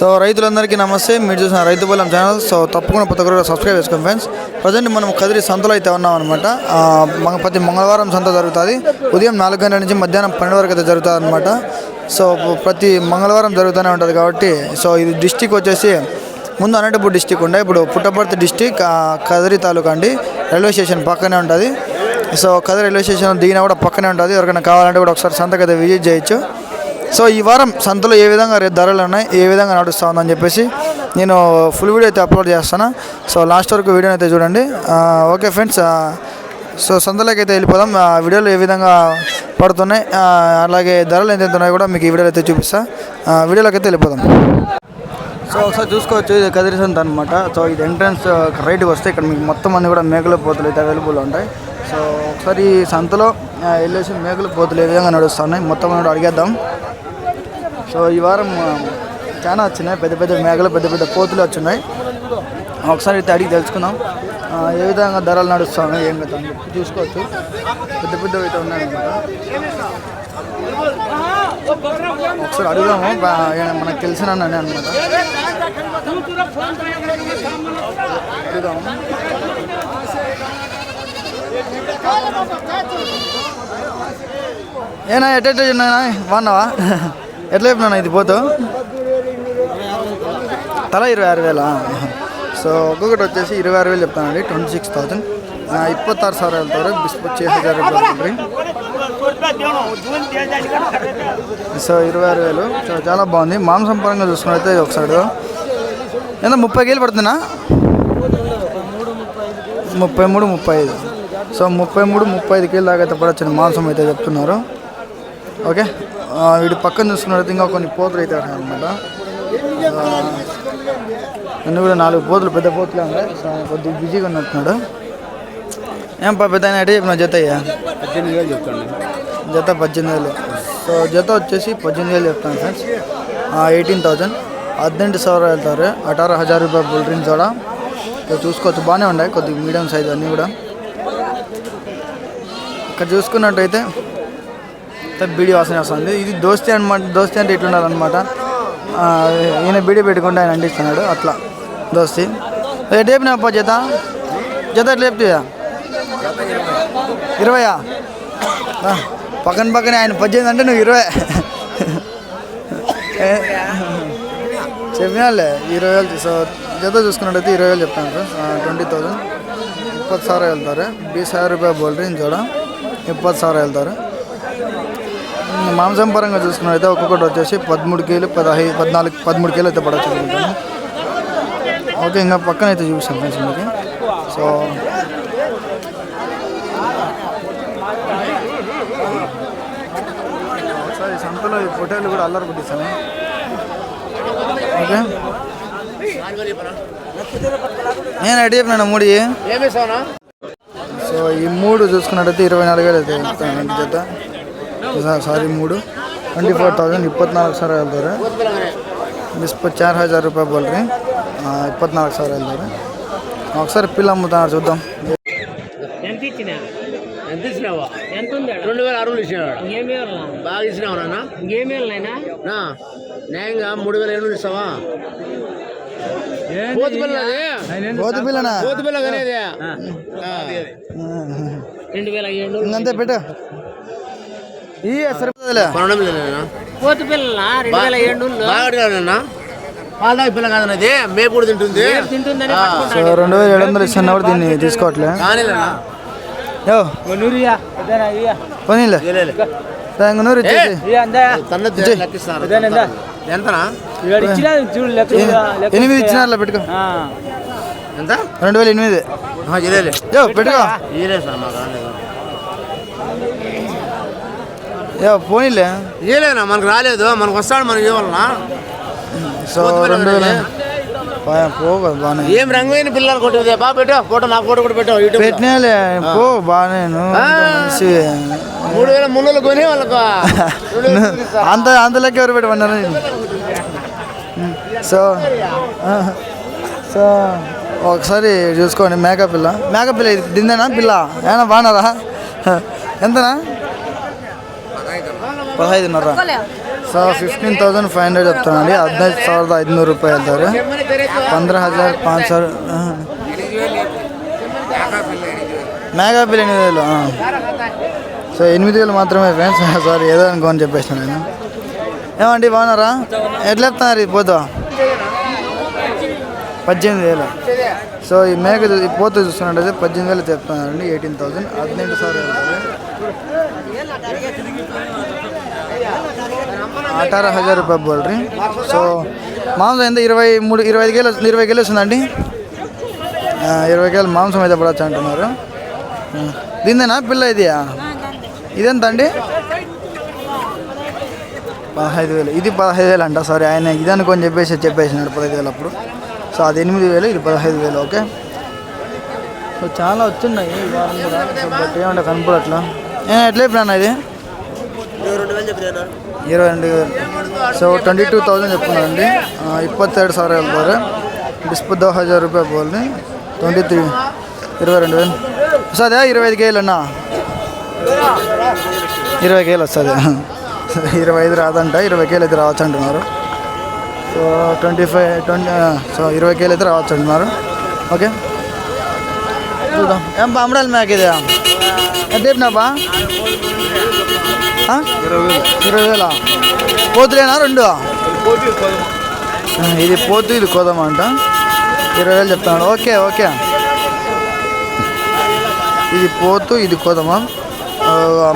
So రైతులందరికీ నమస్తే. మీరు చూసిన రైతు బలం ఛానల్. సో తప్పకుండా ప్రతి ఒక్కరు సబ్స్క్రైబ్ చేసుకోండి ఫ్రెండ్స్ ప్రజెంట్ మనం కదిరి సంతలో అయితే ఉన్నాం అనమాట ప్రతి మంగళవారం సంత జరుగుతుంది. ఉదయం నాలుగు గంటల నుంచి మధ్యాహ్నం పన్నెండు వరకు అయితే జరుగుతుంది అనమాట సో ప్రతి మంగళవారం జరుగుతూనే ఉంటుంది కాబట్టి సో ఇది డిస్టిక్ వచ్చేసి ముందు అనంతపూర్ డిస్టిక్ ఉండే. ఇప్పుడు పుట్టపర్తి డిస్టిక్ కదిరి తాలూకా అండి. రైల్వే స్టేషన్ పక్కనే ఉంటుంది. సో కదిరి రైల్వే స్టేషన్ దిగినా కూడా పక్కనే ఉంటుంది. ఎవరికైనా కావాలంటే కూడా ఒకసారి సంతకైతే విజిట్ చేయొచ్చు. సో ఈ వారం సంతలో ఏ విధంగా రేపు ధరలు ఉన్నాయి ఏ విధంగా నడుస్తూ ఉందని చెప్పేసి నేను ఫుల్ వీడియో అయితే అప్లోడ్ చేస్తాను. సో లాస్ట్ వరకు వీడియోని అయితే చూడండి. ఓకే ఫ్రెండ్స్ సో సంతలోకి అయితే వెళ్ళిపోదాం. ఆ వీడియోలు ఏ విధంగా పడుతున్నాయి అలాగే ధరలు ఎంత ఉన్నాయో కూడా మీకు ఈ వీడియోలో అయితే చూపిస్తా. వీడియోలోకి అయితే వెళ్ళిపోదాం. సో ఒకసారి చూసుకోవచ్చు ఇది కదిరి అనమాట సో ఇది ఎంట్రన్స్ రైట్కి వస్తే ఇక్కడ మీకు మొత్తం అన్ని కూడా మేకల పోతులు అయితే అవైలబుల్ ఉంటాయి. సో ఒకసారి సంతలో వెళ్ళేసి మేకలు పోతులు ఏ విధంగా నడుస్తున్నాయి? మొత్తం కూడా అడిగేద్దాం. సో ఈ వారం చాలా వచ్చినాయి. పెద్ద పెద్ద మేకలు పెద్ద పెద్ద పోతులు వచ్చినాయి. ఒకసారి అయితే అడిగి తెలుసుకుందాం. ఏ విధంగా ధరలు నడుస్తున్నాయి ఏం కదా చూసుకోవచ్చు. పెద్ద పెద్దవి అయితే ఉన్నాయి అనమాట ఒకసారి అడుగుదాము. మనకు తెలిసిన అనమాట అడుగుదాము. ఏనా ఎట్ట ఉన్నాయా బాగున్నావా? ఎట్లా చెప్పినా ఇది పోతూ? తల ఇరవై ఆరు వేలా? సో ఒక్కొక్కటి వచ్చేసి ఇరవై ఆరు వేలు చెప్తానండి ట్వంటీ సిక్స్ థౌజండ్ ఇప్పತ್ತಾరు సార్ వెళ్తారు బిస్పచ్చి హజార్ సో ఇరవై ఆరు వేలు. సో చాలా బాగుంది. మాంసం పరంగా చూసుకున్నైతే ఒకసారి ఏదో ముప్పై కేలు పడుతుందా? ముప్పై మూడు ముప్పై ఐదు. సో ముప్పై మూడు ముప్పై ఐదు కేలు దాకా అయితే పడొచ్చండి మాంసం అయితే చెప్తున్నారు. ఓకే ఆ, వీటి పక్కన చూసుకున్నట్లయితే ఇంకా కొన్ని పోతులు అయితే అనమాట అన్నీ కూడా నాలుగు పోతులు పెద్ద పోతులే ఉన్నాయి సో కొద్దిగా బిజీగా ఉన్నట్టున్నాడు ఏం పా పెద్ద ఎటు చెప్పిన జత అయ్యా పద్దెనిమిది వేలు చెప్తాను జత పద్దెనిమిది వేలు సో జత వచ్చేసి పద్దెనిమిది వేలు చెప్తాను ఫ్రెండ్స్ ఎయిటీన్ థౌజండ్ ಹದಿನೆಂಟು ಸಾವಿರ ಹೇಳ್ತಾರೆ ಅಠಾರ ಹಜಾರ್ ರೂಪಾಯಿ ಬುಲ್ ಡ್ರಿಂಕ್ ಸೋಡ సో చూసుకోవచ్చు బాగానే ఉన్నాయి కొద్దిగా మీడియం సైజ్ అన్నీ కూడా ఇక్కడ చూసుకున్నట్టయితే పెద్ద బీడీ వాసన వస్తుంది. ఇది దోస్తి అనమాట దోస్తి అంటే ఇట్లుండాలన్నమాట. ఈయన బీడీ పెట్టుకుంటే ఆయన అంటిస్తున్నాడు అట్లా. దోస్తి. రేటు లేపినా అప్ప జత? జత లేపుతుందా ఇరవయా? పక్కన పక్కన ఆయన పద్దెనిమిది అంటే నువ్వు ఇరవై. చెప్పినాలే ఇరవై వేలు సో జత చూసుకున్నట్టయితే ఇరవై వేలు చెప్తాను సార్ ట్వంటీ థౌజండ్ ಇಪ್ಪತ್ತು వెళ్తారు. బీస్ ಬೀಸ್ ಸಾವಿರ ರೂಪಾಯಿ ಬೋಲ್ರಿ ಜೋಡ ముప్పై సార్ వెళ్తారు. మాంసం పరంగా చూసుకున్నట్టయితే ఒక్కొక్కటి వచ్చేసి పదమూడు కేలు పదహైదు పద్నాలుగు పదమూడు కేలు అయితే పడవచ్చు ఓకే ఇంకా పక్కన అయితే చూపిస్తాను ఫ్రెండ్స్ మీకు. సో ఒకసారి సంతలో ఈ పొటేలు కూడా అల్లరి పుట్టిస్తాను ఓకే. నేను రెడీ చెప్పిన మూడు. సో ఈ మూడు చూసుకున్నట్టయితే ఇరవై నాలుగు వేలు అయితే జత. ಸಾರಿ ಮೂಡು ಟ್ವೆಂಟಿ ಫೋರ್ ತೌಸಂಡ್ ಇಪ್ಪತ್ನಾಲ್ಕು ಸಾವಿರ ಹೇಳ್ತಾರೆ చార్ హజార్ ಹಜಾರ್ ರೂಪಾಯಿ ಬೋಲ್ರಿ ಇಪ್ಪತ್ನಾಲ್ಕು ಸಾವಿರ ಹೇಳ್ತಾರೆ ఒకసారి పిల్ల అమ్ముతున్నారు చూద్దాం. ఎంత ఇచ్చిన? ఎంత ఇచ్చినావా? ఎంత ఉంది రెండు వేల ఆరు ఇచ్చినాడు ఇంకేమేవాళ్ళు బాగా ఇచ్చినావు నాన్న. ఇంకేమేవాళ్ళు నాయన న్యాయంగా మూడు వేల ఏడు ఇస్తావా? కోతి పిల్ల కోతి పిల్లనా? కోతి పిల్ల కనేది రెండు వేల ఏడు ఇంకంతే పెట్టు. ఈ కొనడం లేదు రెండు వేల ఏడు పిల్ల తింటుంది. తింటుందని ఆ. సో రెండు వేల ఏడు వందలు ఇస్తున్నా కూడా దీన్ని తీసుకోవట్లే. పోనీలే. నూరు ఎంతనా? ఎనిమిది ఇచ్చినారులే పెట్టుకో. ఎంత? రెండు వేల ఎనిమిది. ఆ, ఇదేలే యో పెట్టుకో ఇదే సార్ మాకు రాలేదు యో పోనీలే ఇదేలేనా మనకు రాలేదు మనకు వస్తాడు మనకి ఇవ్వాలనా సో రెండు వేల పోగా బాగానే ఏం రంగులైన పిల్లలు కొట్టేది బాగా పెట్టు ఫోటో నా ఫోటో కూడా పెట్టు యూట్యూబ్ పెట్టినాలే పో బాగానే నువ్వు ఆ. మనిషి. మూడు వేల మున్నలు కొని వాళ్ళకు రెండు వేలు ఇస్తా. అంత అంత లెక్క ఎవరు పెట్టమన్నారు సో ఆ, సో ఒకసారి చూసుకోండి మేకప్ పిల్ల మేకప్ పిల్ల ఇది దిందేనా పిల్ల ఏనా బాగున్నారా ఎంతనా పదహైదున్నర so fifteen thousand five hundred చెప్తానండి ಹದಿನೈದು ಸಾವಿರದ ಐದುನೂರು ರೂಪಾಯಿ ಹೇಳ್ತಾರೆ పంద్ర హజార్ పాంచ్ సార్ మేఘా బిల్ ఎనిమిది వేలు ఆ. సో ఎనిమిది వేలు మాత్రమే ఫ్రెండ్స్ సారీ ఏదో అనుకోని చెప్పేసిన నేను ఏమండి బాగున్నారా ఎట్లా చెప్తున్నారు ఇది పోతా పద్దెనిమిది వేలు సో ఈ మేక చూ- ఈ పోత చూస్తున్నట్టయితే పద్దెనిమిది వేలు చెప్తున్నారండి ఎయిటీన్ థౌసండ్ హదినెంటు సార్ వెళ్తారు అఠారా హజార్ రూపాయలు బోల్ రీ? సో మాంసం ఎంత? ఇరవై మూడు ఇరవై ఐదు కేలు ఇరవై కేలు వస్తుందండి ఇరవై కేలు మాంసం అయితే పడవచ్చు అంటున్నారు. ఆ, దీందేనా పిల్ల ఇది ఇదెంత అండి? పదహైదు వేలు. ఇది పదహైదు వేలు అంట సారీ. ఆయన ఇది అనుకొని చెప్పేసి చెప్పేసినాడు పదహైదు వేలు అప్పుడు. సో అది ఎనిమిది వేలు ఇది పదహైదు వేలు ఓకే? సో చాలా వచ్చున్నాయి వారం కూడా. బట్ ఏమంటే కనపడట్లా ఎట్లా చెప్పినా ఇది? రెండు వేలు ಇರವೈ ರೆಂಡು సో ట్వంటీ టూ థౌಸಂಡ್ చెప్తున్నానండి ఇప్పత్తేడు సార్ వెళ్తారు డిస్పద్ద హజార్ రూపాయ పోల్ని ట్వంటీ త్రీ ఇరవై రెండు వేలు. వస్తుందా ఇరవై ఐదు కేలు ఇరవై కేలు వస్తుంది. ఇరవై ఐదు రాదంట ఇరవై కేలు అయితే రావచ్చు అంటున్నారు. So twenty five twenty so ఇరవై కేలు అయితే రావచ్చు అంటున్నారు. ఓకే. చూద్దాం. ఏం పంపడాలి మ్యాక్ ఇదే ఎంత చెప్పినావా? ఇరవై వేల పోతులేనా రెండు? ఇది పోతు ఇది కోదమా అంట. ఇరవై వేలు చెప్తాను ఓకే ఓకే. ఇది పోతు ఇది కోదమా.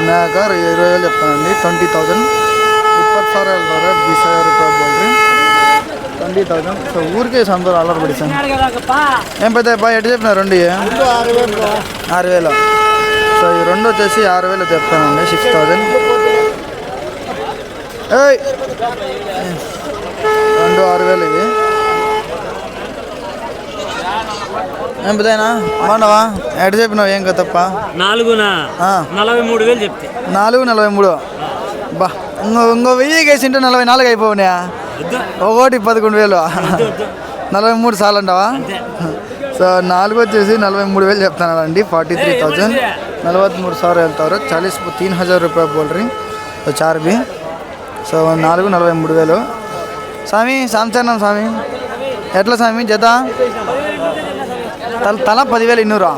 మేక ఇరవై వేలు చెప్తానండి ట్వంటీ థౌజండ్. ఇప్పటి సార్ వెళ్తారా బీస్ ట్వంటీ థౌజండ్. సో ఊరికే సంతలో ఆర్డర్ పడిస్తాను ఏం పెద్ద ఎటు చెప్పినా రెండు? ఆరు వేలు. సో ఈ రెండు వచ్చేసి ఆరు వేలు చెప్తానండి సిక్స్ థౌజండ్ ఏయ్! రెండు ఆరు వేలు ఇది ఏం పెద్దయినా? బాగున్నావా? ఎట్లా చెప్పినావు? ఏం నాలుగునా ఆ. నలభై మూడు వేలు చెప్తే. నాలుగు నలభై మూడు. బా ఇంకో ఇంకో వెయ్యి కేసింటే నలభై నాలుగు అయిపోయినాయా ఒకటి పదకొండు వేలు. నలభై మూడు సార్లు అంటావా? సో నాలుగు వచ్చేసి నలభై మూడు వేలు చెప్తున్నానండి ఫార్టీ త్రీ థౌజండ్ ನಲ್ವತ್ತ್ಮೂರು సార్ వెళ్తారు చాలీస్ తీన్ హజార్ రూపాయ బోల్ రింగ్ సో చార్ బి సో నాలుగు నలభై మూడు వేలు స్వామి సాంచరణం స్వామి ఎట్లా స్వామి జత తల తల పదివేల ఇన్నూరా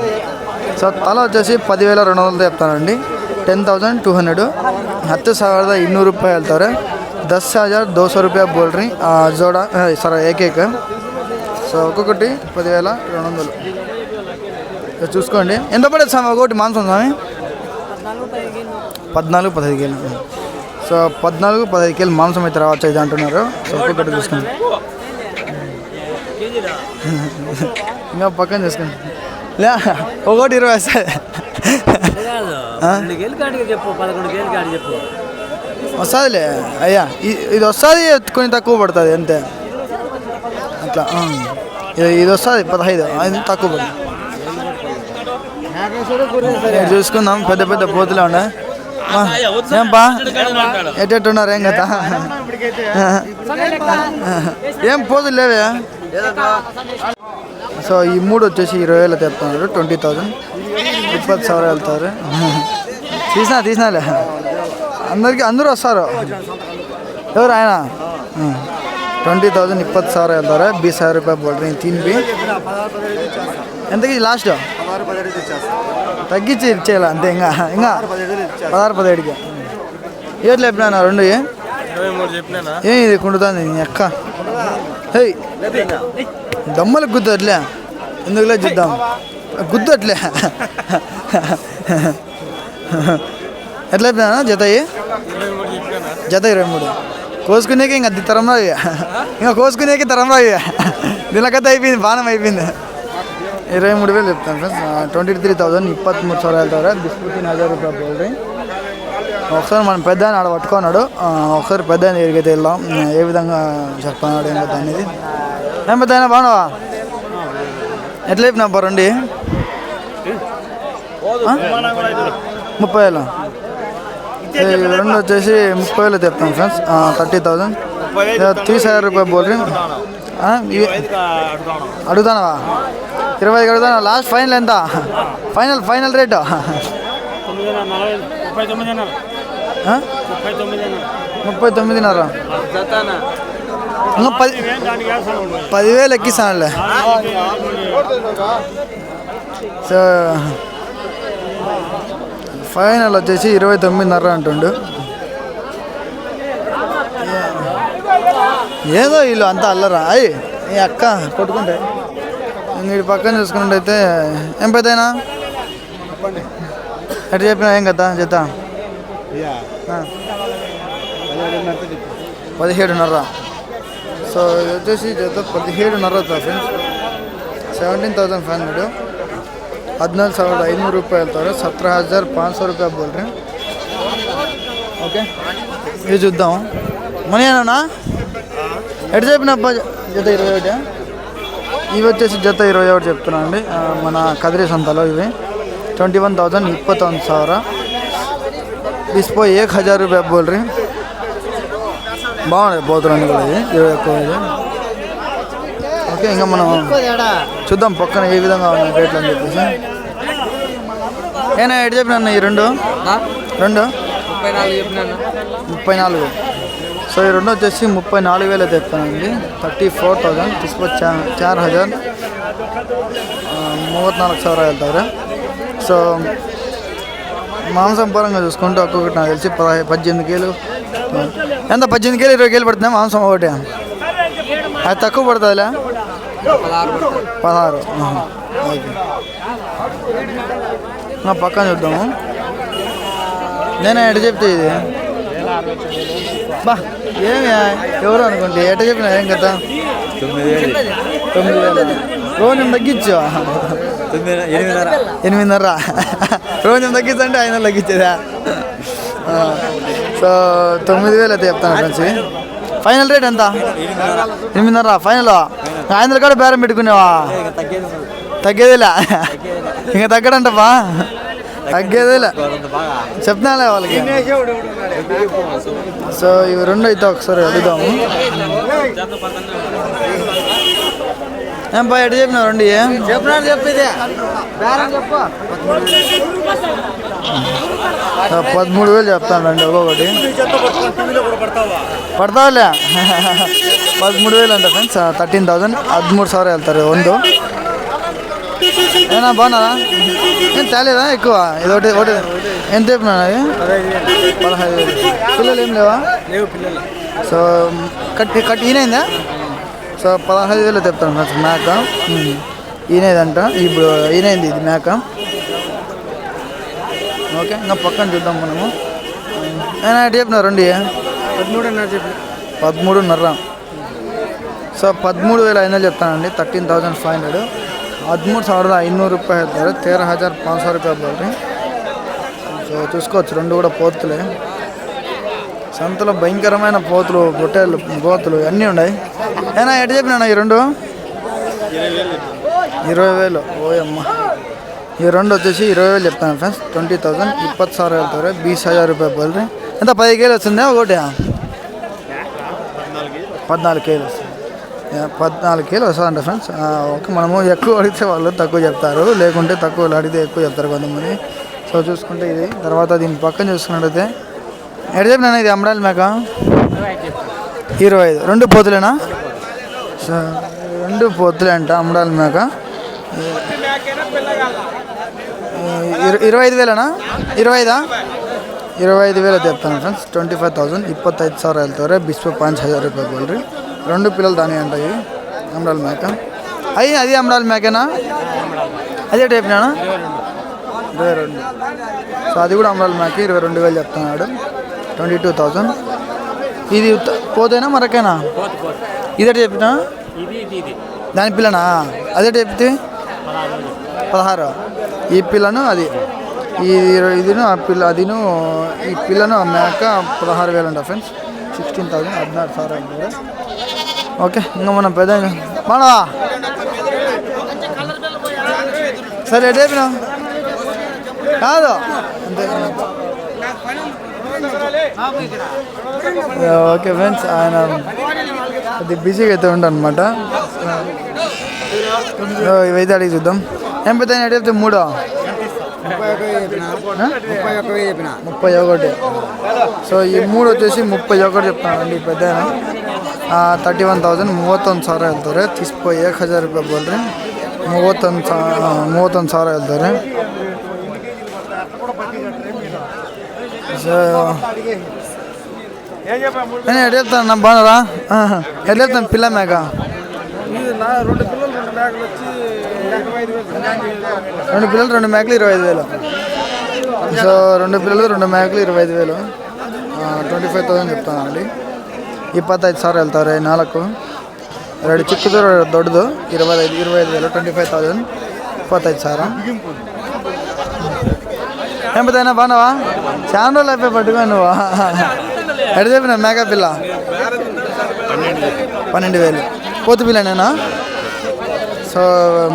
సో తల వచ్చేసి పదివేల రెండు వందలు చెప్తానండి టెన్ థౌజండ్ టూ హండ్రెడ్ ಹತ್ತು ಸಾವಿರದ ఇన్నూరు రూపాయలు వెళ్తారు దస్ హజార్ దోసో రూపాయ బోల్ రింగ్ జోడా సరే ఏకేక సో ఒక్కొక్కటి పదివేల రెండు వందలు చూసుకోండి. ఎంత పడేది స్వామి? ఒకటి మాంసం స్వామి? పద్నాలుగు పదహైదు కేలు సో పద్నాలుగు పదహైదు కేలు మాంసం అయితే రావచ్చు ఇది అంటున్నారు. సో ఒక్కొక్కటి చూసుకోండి. ఇంకా పక్కన చూసుకోండి. లే ఒకటి ఇరవై చెప్పు వస్తుందిలే. అయ్యా ఇది వస్తుంది కొంచెం తక్కువ పడుతుంది అంతే. అట్లా. ఇది ఇది వస్తుంది పదహైదు. అది తక్కువ పడుతుంది. చూసుకుందాం? పెద్ద పెద్ద పోతులు ఉండే ఏంపా? ఎట్టెట్టున్నారు ఏం కదా ఏం పోతులు లేవే? సో ఈ మూడు వచ్చేసి ఇరవై వేలు తెస్తున్నారు ట్వంటీ థౌజండ్. ఇప్పటి సవర వెళ్తారు. తీసినా తీసినాలే. అందరికీ అందరూ వస్తారు. ఎవరు ఆయన? ట్వంటీ ತೌಸಂಡ್ ಇಪ್ಪತ್ತು ಸಾವಿರ ಹೇಳ್ತಾರೆ ಬೀಸ್ ಸಾವಿರ ರೂಪಾಯಿ ಬೋಲ್ರಿ ತಿನ್ಬಿ ఎంతకి లాస్ట్? తగ్గించి ఇచ్చేయాలి అంతే ఇంకా ఇంకా పదహారు పదిహేడుకి ఏట్లు చెప్పినా రెండు ఏ? ఇది కుండుతుంది నీ అక్క? హే దమ్మలకు గుద్దు అట్లే ఎందుకులే చూద్దాం గుద్దు అట్లే ఎట్లా చెప్పినా జత? జత ఇరవై మూడు. కోసుకునేకి ఇంకా అది తరం రావు ఇక. కోసుకునేకి తరం ఇక. దీనికైతే అయిపోయింది బాణం అయిపోయింది. ఇరవై మూడు వేలు చెప్తాను ఫ్రెండ్స్ ట్వంటీ త్రీ థౌజండ్ ఇప్పత్మూడు సార్ ద్వారా బిస్పూతిన్ హజార్ రూపాయలు పోల్ట్రీ ఒకసారి మనం పెద్ద ఆయన ఆడ పట్టుకున్నాడు. ఒకసారి పెద్ద ఆయన దగ్గరికి అయితే వెళ్దాం. ఏ విధంగా చెప్పన్నాడు ఏం కదా అనేది ఏం పెద్ద అయినా బాగున్నావా? ఎట్లా బా రండి. ముప్పై వేలు. రెండు వచ్చేసి ముప్పై వేలు చెప్తాం ఫ్రెండ్స్ థర్టీ థౌజండ్ త్రీ హజార్ రూపాయలు బోల్ అడుగుతానవా ఇరవై ఐదు అడుగుతాను. లాస్ట్ ఫైనల్ ఎంత? Final final rate. ముప్పై తొమ్మిదిన్నర. పది పదివేలు ఎక్కిస్తానులే. సో ఫైనల్ వచ్చేసి ఇరవై తొమ్మిదిన్నర అంటుండు. ఏదో వీళ్ళు అంతా అల్లరా. అయ్యి ఈ అక్క కొట్టుకుంటే. వీడి పక్కన చూసుకున్నట్టయితే ఏం పెద్దయినా ఎట్లా చెప్పినా ఏం కదా జత పదిహేడున్నర. సో వచ్చేసి జత పదిహేడున్నర friends seventeen thousand five hundred పద్నాలుగు సార్ ఐదు రూపాయలు ಹೇಳ್ತಾರೆ. ಸತ್ರ హజార్ పాంచ ಸಾವಿರ ರೂಪಾಯಿ ಬೋಲ್ರಿ ఓకే ఇది చూద్దాం మనీ అన్నా ఎటు చెప్పిన జత ఇరవై ఒకటి ఇవి వచ్చేసి జత ఇరవై ఒకటి చెప్తున్నాను అండి మన కదిరి సంతలో ఇవి. ట్వంటీ వన్ థౌజంಡ್ ఇప్పత్తొంದು సార్ ఇస్పో ఏక్ హజార్ రూపాయ బోల్రీ బాగున్నాయి పోతున్నాను కూడా ఇది ఇరవై ఒక్క ఓకే ఇంకా మనం చూద్దాం పక్కన ఏ విధంగా ఉన్నాయి రేట్లు అని చెప్పేసి. ఏనా ఎటు చెప్పినా ఈ రెండు? రెండు? ముప్పై నాలుగు చెప్పినా ముప్పై నాలుగు. సో ఈ రెండు వచ్చేసి ముప్పై నాలుగు వేలు అయితే ఎత్తానండి థర్టీ ఫోర్ థౌజండ్. చా చార్ హజార్. మూవత్ నాలుగు సవర వెళ్తారు సో మాంసం పరంగా చూసుకుంటే ఒక్కొక్కటి నాకు తెలిసి పద్దెనిమిది కేలు. ఎంత? పద్దెనిమిది కేలు ఇరవై కేలు పడుతుంది మాంసం ఒకటి. అది తక్కువ పడుతుందిలే పదహారు. ఓకే. పక్కన చూద్దాము. నేనే ఎటు చెప్తే ఇది? బా ఏమి ఎవరు అనుకుంటే? ఎట చెప్పిన ఏం కదా తొమ్మిది తొమ్మిది వేలు. రోజు తగ్గించు. తొమ్మిది ఎనిమిదిన్నర. ఎనిమిదిన్నర. రోజు తగ్గించంటే ఐదు వందలు తగ్గించేదా సో తొమ్మిది వేలు అయితే చెప్తాను ఫ్రెండ్స్. ఫైనల్ రేట్ ఎంత? ఎనిమిదిన్నర. ఫైనల్? వందలు కూడా బేరం పెట్టుకునేవా? తగ్గేది తగ్గేదిలే? ఇంకా తగ్గడంటప్పా తగ్గేదేలే. చెప్తాలే వాళ్ళకి. సో ఇవి రెండు అయితే ఒకసారి అడుగుదాము. ఏం పా ఎటు చెప్పినా రెండు? ఏం పదమూడు వేలు చెప్తాను అండి ఒక్కొక్కటి. పడతావులే. పదమూడు వేలు అంటే ఫ్రెండ్స్ థర్టీన్ థౌసండ్ ಹದಿಮೂರು సార్ వెళ్తారు ಒಂದು ఏనా బాగున్నారా? ఏం తేలేదా ఎక్కువ? ఇది ఒకటి ఒకటి. ఎంత చెప్పినా అది పదహైదు వేలు పిల్లలు ఏం లేవా? లేవు పిల్లలు సో కట్ కట్ ఈయనైందా? సో పదహైదు వేలు చెప్తాను మేక ఈయనదంట. ఇప్పుడు ఈయనైంది ఇది మేక ఓకే ఇంకా పక్కన చూద్దాం మనము. నేను అటు చెప్పిన రెండు. పదమూడున్నర చెప్పి పదమూడున్నర. సో పదమూడు వేల ఐదు వందలు చెప్తానండి. Thirteen thousand five hundred. ಹದಿಮೂರು ಸಾವಿರದ ಐನೂರು ರೂಪಾಯಿ ಇದ್ದಾರೆ ತೇರ ಹಜಾರ್ ಪಾಂಚ್ ಸಾವಿರ ರೂಪಾಯಿ ಬರ್ರಿ సో చూసుకోవచ్చు రెండు కూడా పోతులే. సంతలో భయంకరమైన పోతులు బొట్టెలు పోతులు అన్నీ ఉన్నాయి. అయినా ఎటు చెప్పినా ఈ రెండు? ఇరవై వేలు. ఓయమ్మ ఈ రెండు వచ్చేసి ఇరవై వేలు చెప్తాను ఫ్రెండ్స్. ట్వంటీ థౌసండ్ ఇప్పటి సార్ వెళ్తారు బీస్ హజార్ రూపాయ పోలే ఎంత పది కేలు వచ్చిందా ఒకటి? పద్నాలుగు కేలు వస్తుంది. పద్నాలుగు కేల్లు వస్తుంది అంట ఫ్రెండ్స్. ఓకే మనము ఎక్కువ అడిగితే వాళ్ళు తక్కువ చెప్తారు. లేకుంటే తక్కువ అడిగితే ఎక్కువ చెప్తారు కొంతమంది. సో చూసుకుంటే ఇది. తర్వాత దీని పక్కన చూసుకున్నట్టయితే ఎక్కడ చెప్పినా ఇది అమ్మడాలి మేక? ఇరవై ఐదు. రెండు పోతులేనా? సో రెండు పొద్దులే అంట అమ్మడాలి మేక. ఇరవై ఐదు వేలనా? ఇరవై ఐదా? ಇರವೈದು ವೇಲ ತೆಪ್ತಾನೆ ಫ್ರೆಂಡ್ಸ್ ಟ್ವೆಂಟಿ ಫೈವ್ ತೌಸಂಡ್ ಇಪ್ಪತ್ತೈದು ಸಾವಿರ ಹೇಳ್ತವ್ರೆ ಬಿಸ್ಪು ಪಾಂಚ್ ಹಜಾರ್ ರೂಪಾಯಿ ಕೊಡ್ರಿ రెండు పిల్లలు దాని ఉంటాయి అమరాల మేక అయ్యి అది అమరాల మేకనా? అదే టైప్నా ఇరవై రెండు. సో అది కూడా అమరాల మేక ఇరవై రెండు వేలు చెప్తున్నాడు. Twenty two thousand. ఇది పోతేనా మరకేనా? ఇదే చెప్పినా దాని పిల్లనా? అదే చెప్పితే పదహారు. ఈ పిల్లను అది. ఈ ఇదిను ఆ పిల్ల అదిను ఈ పిల్లను ఆ మేక పదహారు వేలు అంట ఫ్రెండ్స్. సిక్స్టీన్ థౌసండ్ హద్నారు సార్ అంటారు. ఓకే ఇంకా మనం పెద్ద మనవా సరే ఎటేపినా కాదు. అంతే ఓకే ఫ్రెండ్స్ ఆయన అది బిజీగా అయితే ఉంటానమాట ఇవైతే అడిగి చూద్దాం. ఏం పెద్ద ఎటు మూడో? ముప్పై ఒకటి. సో ఈ మూడు వచ్చేసి ముప్పై ఒకటి చెప్తాను అండి పెద్ద ತರ್ಟಿ ಒನ್ ತೌಸಂಡ್ ಮೂವತ್ತೊಂದು ಸಾವಿರ ಹೇಳ್ತಾರೆ. ತಿಸ್ಪೋ ಏಕ್ ಹಜಾರ್ ರೂಪಾಯಿ ಬೋಲ್ರಿ. ಮೂವತ್ತೊಂದು ಸಾ ಮೂವತ್ತೊಂದು ಸಾವಿರ ಹೇಳ್ತಾರೆ. ಏನು ఎడేస్తాను నా బాగా ఎడేస్తాను పిల్ల మేక రెండు పిల్లలు రెండు మేకలు ఇరవై ఐదు వేలు సో రెండు పిల్లలు రెండు మేకలు ఇరవై ఐదు వేలు ట్వంటీ ఫైవ్ థౌసండ్ చెప్తాను అండి ఇప్పతైదు సార్ వెళ్తారు. నాలుగు. ఎరడు చిక్కుదూరు దొడ్దు ఇరవై ఐదు ఇరవై ఐదు వేలు ట్వంటీ ఫైవ్ థౌసండ్ ఇప్పత్తైదు సార్. ఏమైనా బానవా చాలా రోజులు అయిపోయి పట్టుకున్నావా ఎడ చెప్పిన మేకప్ పిల్ల? పన్నెండు వేలు. పోతు పిల్ల నేనా? సో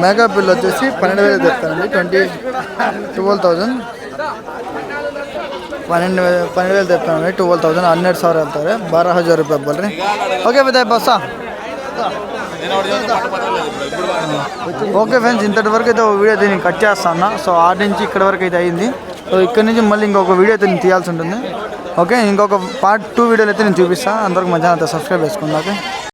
మేకప్ పిల్ల వచ్చేసి పన్నెండు వేలు చెప్తానండి ట్వంటీ ట్వల్వ్ థౌజండ్. పన్నెండు వేలు పన్నెండు వేలు చెప్తానండి ట్వెల్వ్ థౌసండ్ హండ్రెడ్ ಸಾವಿರ ಹೇಳ್ತಾರೆ ಬಾರಾ ಹಜಾರ್ ರೂಪಾಯಿ ಬಲ್ರಿ ఓకే పెద్ద బస్సా ఓకే ఫ్రెండ్స్ ఇంతటి వరకు అయితే ఒక వీడియో అయితే నేను కట్ చేస్తాను సో ఆరు నుంచి ఇక్కడ వరకు అయితే అయింది సో ఇక్కడ నుంచి మళ్ళీ ఇంకొక వీడియో అయితే నేను తీయాల్సి ఉంటుంది ఓకే ఇంకొక పార్ట్ టూ వీడియోలు అయితే నేను చూపిస్తాను అందరికి మధ్యాహ్నం అయితే సబ్స్క్రైబ్ చేసుకోండి ఓకే